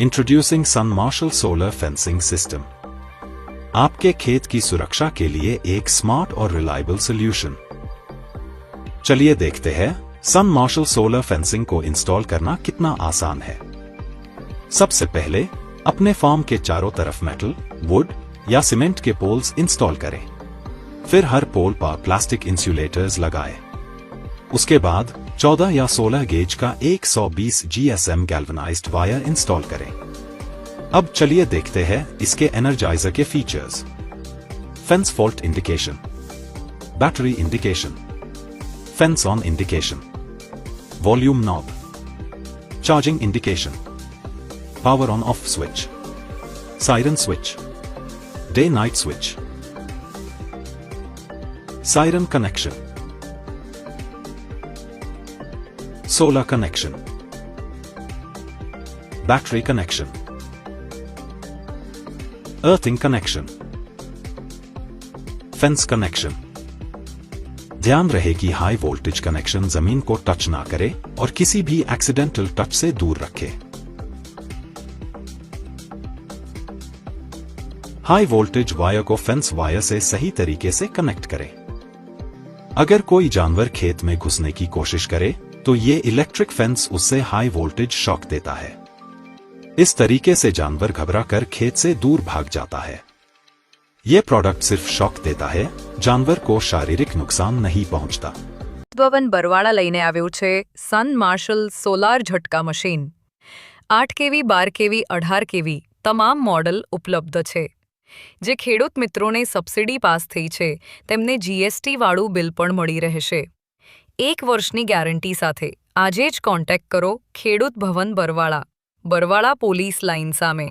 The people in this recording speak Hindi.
Introducing Sun Marshal solar fencing system आपके खेत की सुरक्षा के लिए एक स्मार्ट और रिलायबल सोल्यूशन चलिए देखते हैं सन मार्शल सोलर फेंसिंग को इंस्टॉल करना कितना आसान है। सबसे पहले, अपने फार्म के चारों तरफ़ मेटल वुड या सीमेंट के पोल्स इंस्टॉल करें। फिर हर पोल पर प्लास्टिक इंसुलेटर्स लगाएँ। उसके बाद 14 या 16 गेज का 120 जीएसएम गैल्वनाइज्ड वायर इंस्टॉल करें। अब चलिए देखते हैं इसके एनर्जाइजर के features fence fault indication battery indication fence on indication volume knob charging indication power on off switch siren switch day night switch siren connection solar connection battery connection earthing connection fence connection ध्यान रहे कि हाई वोल्टेज कनेक्शन ज़मीन को टच ना करे और किसी भी एक्सीडेंटल टच से दूर रखे हाई वोल्टेज वायर को फेंस वायर से सही तरीके से कनेक्ट करें अगर कोई जानवर खेत में घुसने की कोशिश करे तो ये इलेक्ट्रिक फेंस उससे हाई वोल्टेज शॉक देता है इस तरीके से जानवर घबरा कर खेत से दूर भाग जाता है ये प्रोडक्ट सिर्फ शॉक देता है जानवर को शारीरिक नुकसान नहीं पहुंचता ભવન બરવાળા લઈને આવ્યો છે સન માર્શલ સોલાર ઝટકા મશીન આઠ કેવી બાર કેવી અઢાર કેવી તમામ મોડલ ઉપલબ્ધ છે જે ખેડૂત મિત્રોને સબસિડી પાસ થઈ છે, તેમને જીએસટી વાળું બિલ પણ મળી રહેશે. એક વર્ષની ગેરંટી સાથે, આજે જ કોન્ટેક્ટ કરો ખેડૂત ભવન બરવાળા બરવાળા પોલીસ લાઇન સામે.